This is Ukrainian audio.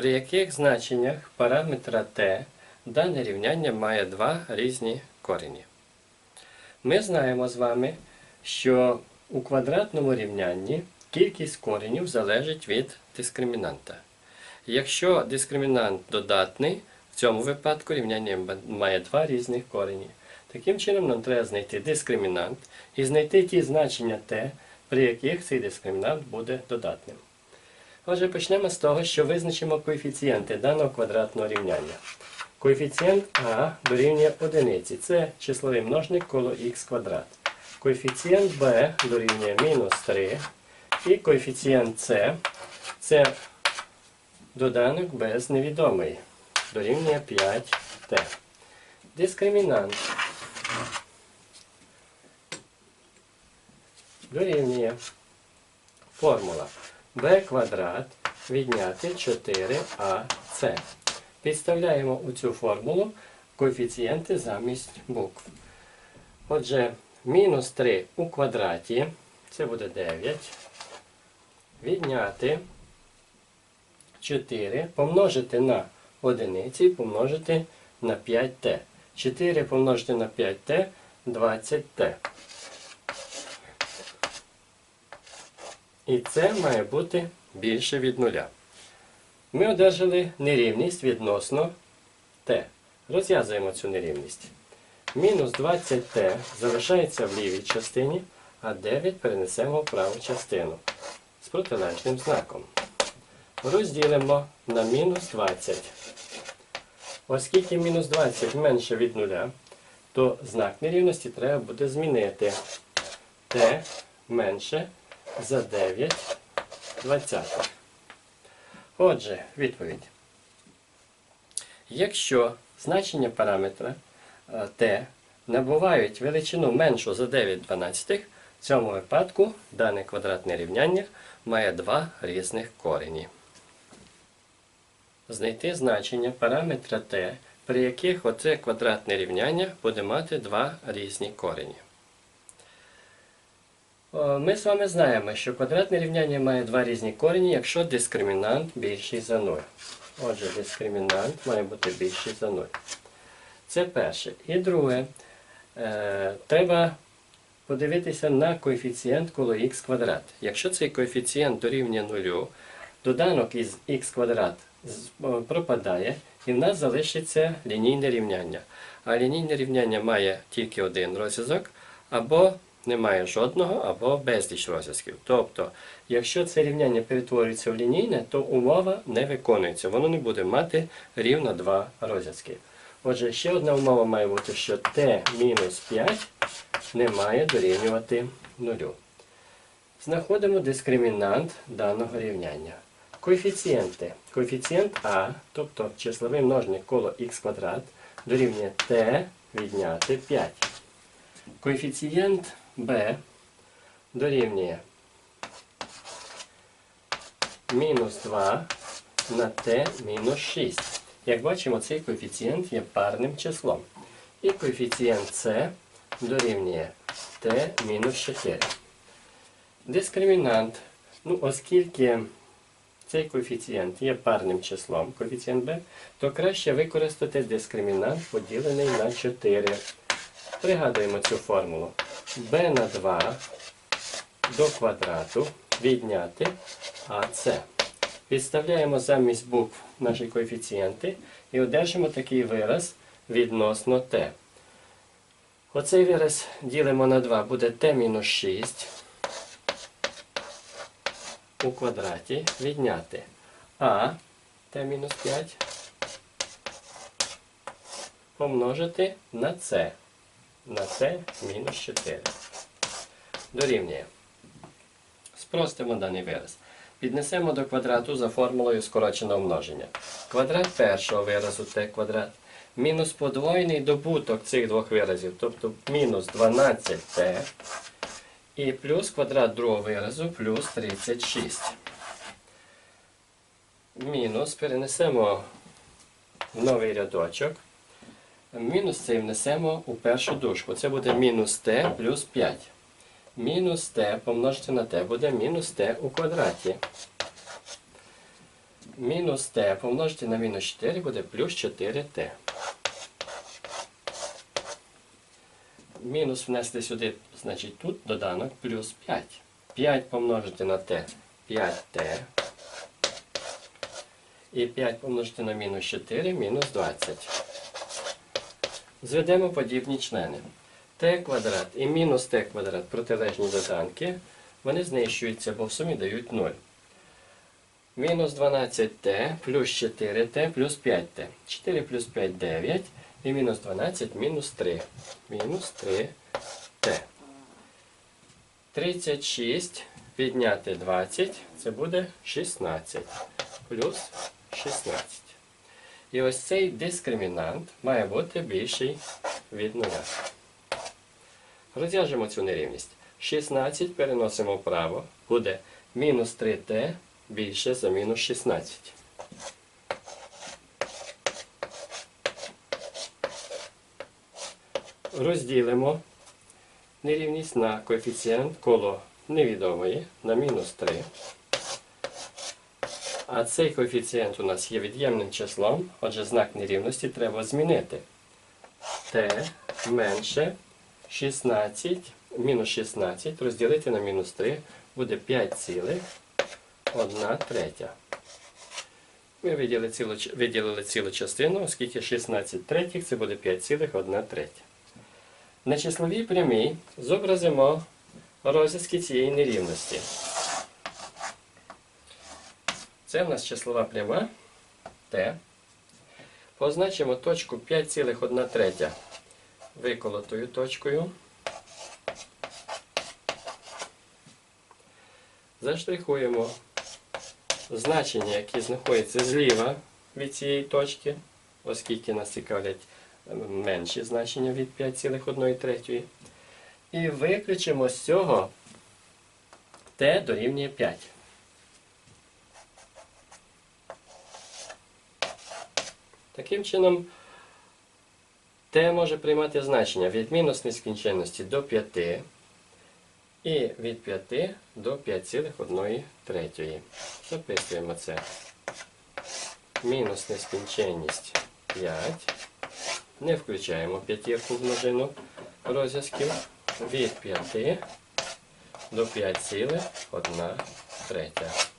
при яких значеннях параметра t дане рівняння має два різні корені. Ми знаємо з вами, що у квадратному рівнянні кількість коренів залежить від дискримінанта. Якщо дискримінант додатний, в цьому випадку рівняння має два різних корені. Таким чином, нам треба знайти дискримінант і знайти ті значення t, при яких цей дискримінант буде додатним. Отже, почнемо з того, що визначимо коефіцієнти даного квадратного рівняння. Коефіцієнт А дорівнює одиниці. Це числовий множник коло х квадрат. Коефіцієнт Б дорівнює мінус 3. І коефіцієнт С це доданок без невідомий. Дорівнює 5t. Дискримінант дорівнює формула b квадрат відняти 4ac. Підставляємо у цю формулу коефіцієнти замість букв. Отже, мінус 3 у квадраті, це буде 9. Відняти 4 помножити на одиниці і помножити на 5t. 4 помножити на 5t 20t. І це має бути більше від нуля. Ми одержали нерівність відносно t. Розв'язуємо цю нерівність. Мінус 20t залишається в лівій частині, а 9 перенесемо в праву частину з протилежним знаком. Розділимо на мінус 20. Оскільки мінус 20 менше від нуля, то знак нерівності треба буде змінити. t менше за 9 двадцятих. Отже, відповідь. Якщо значення параметра е, t набувають величину меншу за 9 дванадцятих, в цьому випадку дане квадратне рівняння має два різних корені. Знайти значення параметра t, при яких оце квадратне рівняння буде мати два різні корені. О, Ми з вами знаємо, що квадратне рівняння має два різні корені, якщо дискримінант більший за 0. Отже, дискримінант має бути більший за 0. Це перше. І друге, е, треба подивитися на коефіцієнт коло х квадрат. Якщо цей коефіцієнт дорівнює 0, доданок із х квадрат пропадає, і в нас залишиться лінійне рівняння. А лінійне рівняння має тільки один розв'язок, або немає жодного, або безліч розв'язків. Тобто, якщо це рівняння перетворюється в лінійне, то умова не виконується. Воно не буде мати рівно два розв'язки. Отже, ще одна умова має бути, що t мінус 5 не має дорівнювати нулю. Знаходимо дискримінант даного рівняння. Коефіцієнти. Коефіцієнт А, тобто числовий множник коло х квадрат, дорівнює t відняти 5. Коефіцієнт b дорівнює мінус 2 на t мінус 6. Як бачимо, цей коефіцієнт є парним числом. І коефіцієнт c дорівнює t мінус 4. Дискримінант. Ну, оскільки цей коефіцієнт є парним числом, коефіцієнт b, то краще використати дискримінант поділений на 4. Пригадуємо цю формулу. b на 2 до квадрату відняти АС. Підставляємо замість букв наші коефіцієнти і одержимо такий вираз відносно t. Оцей вираз ділимо на 2, буде t мінус 6 у квадраті відняти а t мінус 5 помножити на c на c мінус 4. Дорівнює. Спростимо даний вираз. Піднесемо до квадрату за формулою скороченого множення. Квадрат першого виразу t квадрат мінус подвоєний добуток цих двох виразів, тобто мінус 12t і плюс квадрат другого виразу плюс 36. Мінус перенесемо в новий рядочок. Мінус цей внесемо у першу дужку. Це буде мінус t плюс 5. Мінус t помножити на t буде мінус t у квадраті. Мінус t помножити на мінус 4 буде плюс 4t. Мінус внести сюди, значить тут доданок плюс 5. 5 помножити на t 5t. І 5 помножити на мінус 4 мінус 20. Зведемо подібні члени. t квадрат і мінус t квадрат протилежні доданки. Вони знищуються, бо в сумі дають 0. Мінус 12t плюс 4t плюс 5t. 4 плюс 5 9. І мінус 12 мінус 3. Мінус 3t. 36 підняти 20. Це буде 16. Плюс 16. І ось цей дискримінант має бути більший від 0. Розв'яжемо цю нерівність. 16 переносимо вправо. Буде мінус 3t більше за мінус 16. Розділимо нерівність на коефіцієнт коло невідомої на мінус 3. А цей коефіцієнт у нас є від'ємним числом, отже знак нерівності треба змінити. t менше 16, мінус 16 розділити на мінус 3 буде 5,1 третя. Ми виділили цілу, виділили цілу частину, оскільки 16 третіх це буде 5,1 третя. На числовій прямій зобразимо розв'язки цієї нерівності. Це в нас числова пряма Т. Позначимо точку 5,1 третя виколотою точкою. Заштрихуємо значення, які знаходяться зліва від цієї точки, оскільки нас цікавлять е, менші значення від 5,1 третьої. І виключимо з цього t дорівнює 5. Таким чином, t може приймати значення від мінус нескінченності до 5 і від 5 до 5,1 третьої. Записуємо це. Мінус нескінченність 5. Не включаємо п'ятірку в множину розв'язків. Від 5 до 5,1 третя.